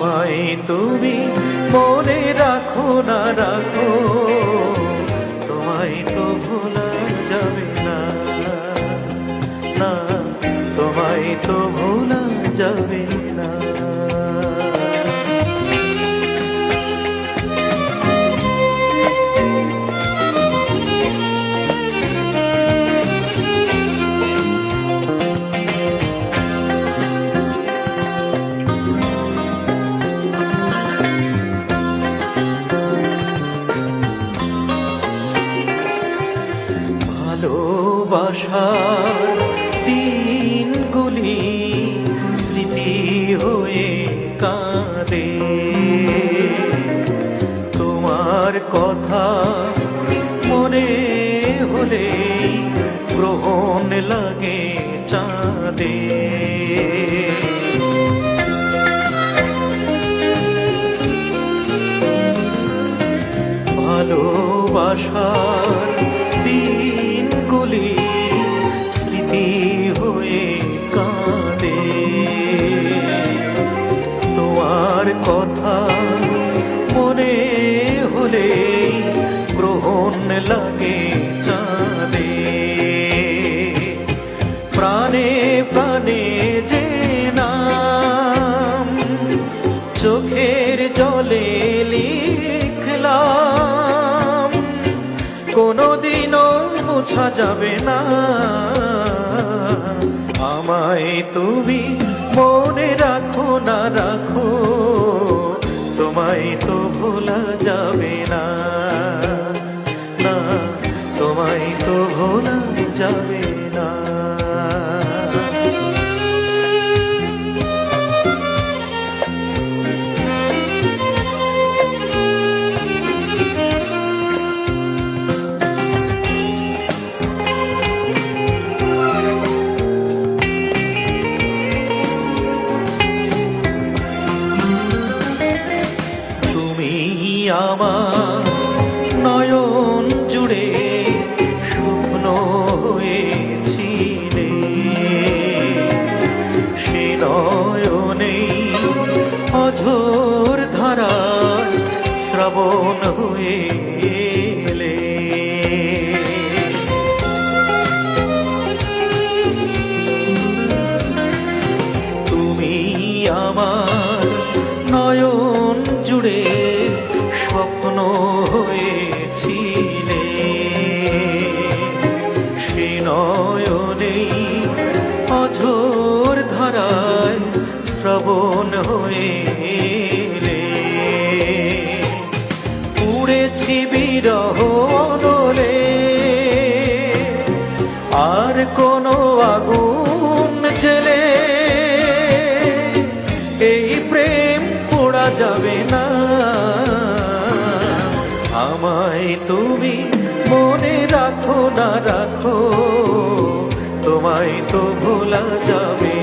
আমায় তুমি মনে রাখো না রাখো। তোমায় তো ভোলা যাবে না। না, তোমায় তো ভোলা যাবে না। ভালোবাসার দিনগুলি স্মৃতি হয়ে কাঁদে। তোমার কথা মনে হলে গ্রহণ লাগে চাঁদে। ভালোবাসার হলে গ্রহণ লাগে চাঁদে প্রাণে প্রাণে যে নাম চোখের জলে লিখলাম কোনোদিনও মোছা যাবে না আমায় তুমি মনে রাখো, না রাখো। তোমায় তো ভোলা যাবে না। না তোমায় তো ভোলা যাবে আমার নয়ন জুড়ে স্বপ্ন স্বপ্ন হয়েছিলে সে নয়নেই অঝোর ধারায় শ্রবণ হয়ে। উড়েছি বিরহ আর কোনো আগুন মনে রাখো না রাখো তোমায় তো ভোলা যাবে